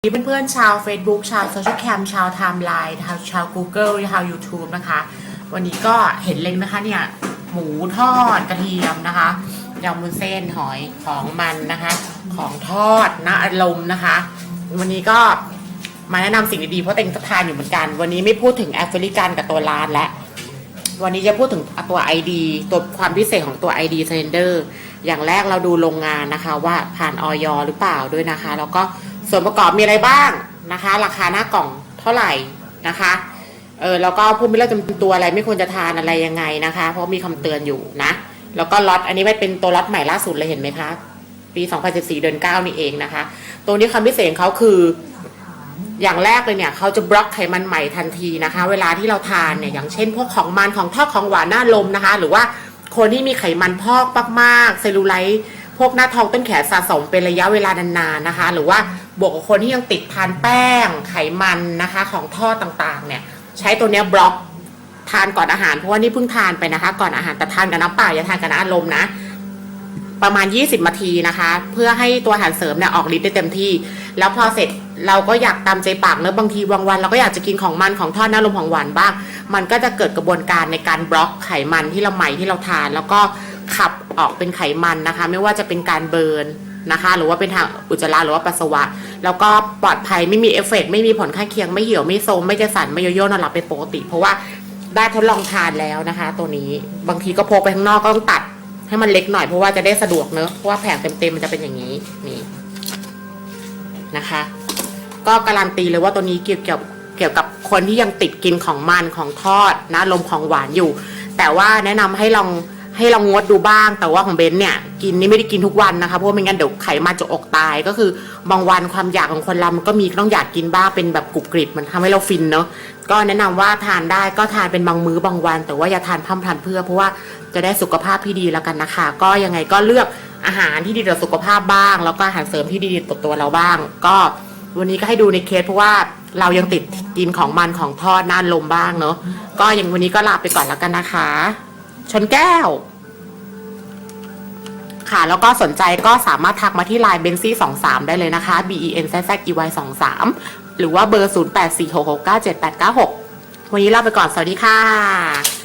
เพื่อนๆชาว Facebook ชาวโซเชียลแคมชาวไทม์ไลน์ชาวชาว Google ชาว YouTube นะคะ วันนี้ก็เห็นเล็งนะคะเนี่ย หมูทอดกระเทียมนะคะยำมุนเส้นหอยของมันนะคะ ของทอดนะอารมณ์นะคะ วันนี้ก็มาแนะนำสิ่งดีๆเพราะเต็งจะทานอยู่เหมือนกัน วันนี้ไม่พูดถึงแอฟริกันกับตัวร้านและ วันนี้จะพูดถึงตัว ID ตัวความพิเศษของตัว ID s l e n d e r อย่างแรกเราดูโรงงานนะคะ ว่าผ่านออยหรือเปล่าด้วยนะคะ แล้วก็ ส่วนประกอบมีอะไรบ้างนะคะ ราคาหน้ากล่องเท่าไหร่นะคะเออแล้วก็ผู้ไม่เลือกจำเป็นตัวอะไรไม่ควรจะทานอะไรยังไงนะคะ เพราะมีคำเตือนอยู่นะ แล้วก็ล็อตอันนี้ไม่เป็นตัวล็อตใหม่ล่าสุดเลยเห็นไหมคะ ปี 2014 เดือน 9 นี่เองนะคะ ตัวนี้ความพิเศษของเขาคืออย่างแรกเลยเนี่ยเขาจะบล็อกไขมันใหม่ทันทีนะคะ เวลาที่เราทานเนี่ยอย่างเช่น พวกของมันของทอดของหวานหน้าลมนะคะ หรือว่าคนที่มีไขมันพอกมากๆเซลลูไลท์พวกหน้าท้องต้นแขนสะสมเป็นระยะเวลานานๆนะคะ หรือว่า บวกกับคนที่ยังติดทานแป้ง ไขมันนะคะ ของทอดต่างๆ เนี่ย ใช้ตัวเนี้ยบล็อกทานก่อนอาหารเพราะว่านี่เพิ่งทานไปนะคะ ก่อนอาหารแต่ทานกับน้ำเปล่าอย่าทานกับน้ำอารมณ์นะประมาณ 20นาทีนะคะ เพื่อให้ตัวอาหารเสริมเนี่ยออกฤทธิ์ได้เต็มที่ แล้วพอเสร็จเราก็อยากตามใจปากเนอะบางทีบางวัน เราก็อยากจะกินของมันของทอดน้าลมของหวานบ้าง มันก็จะเกิดกระบวนการในการบล็อกไขมันที่เราใหม่ที่เราทาน แล้วก็ขับออกเป็นไขมันนะคะ ไม่ว่าจะเป็นการเบิร์นนะคะ หรือว่าเป็นทางอุจจาระหรือว่าปัสสาวะ แล้วก็ปลอดภัยไม่มีเอฟเฟกต์ไม่มีผลข้างเคียงไม่เหี่ยวไม่โซมไม่จะสั่นไม่โยโย่นอนหลับเป็นปกติ เพราะว่าได้ทดลองทานแล้วนะคะ ตัวนี้บางทีก็พกไปข้างนอกก็ต้องตัดให้มันเล็กหน่อยเพราะว่าจะได้สะดวกเนอะเพราะว่าแผงเต็มๆมันจะเป็นอย่างนี้นี่นะคะ ก็การันตีเลยว่าตัวนี้เกี่ยวกับเกี่ยวกับคนที่ยังติดกินของมันของทอดนะลมของหวานอยู่ แต่ว่าแนะนำให้ลอง ให้ลองงดดูบ้าง แต่ว่าของเบนซ์เนี่ยกินนี่ไม่ได้กินทุกวันนะคะเพราะไม่งั้นเดี๋ยวไขมันจะอกตายก็คือบางวันความอยากของคนเรามันก็มีต้องอยากกินบ้างเป็นแบบกรุบกริบมันทำให้เราฟินเนาะก็แนะนำว่าทานได้ก็ทานเป็นบางมื้อบางวัน แต่ว่าอย่าทานพร่ำทานเพื่อเพราะว่าจะได้สุขภาพที่ดีแล้วกันนะคะ ก็ยังไงก็เลือกอาหารที่ดีต่อสุขภาพบ้าง แล้วก็อาหารเสริมที่ดีต่อตัวเราบ้าง ก็วันนี้ก็ให้ดูในเคสเพราะว่าเรายังติดกินของมันของทอดน่านลมบ้างเนาะก็อย่างวันนี้ก็ลาไปก่อนแล้วกันนะคะ ชนแก้ว ค่ะ แล้วก็สนใจก็สามารถทักมาที่ไลน์เบนซี่สองสามได้เลยนะคะ B E N Z Z E Y สองสามหรือว่าเบอร์ศูนย์แปดสี่หกหกเก้าเจ็ดแปดเก้าหกวันนี้ลาไปก่อน สวัสดีค่ะ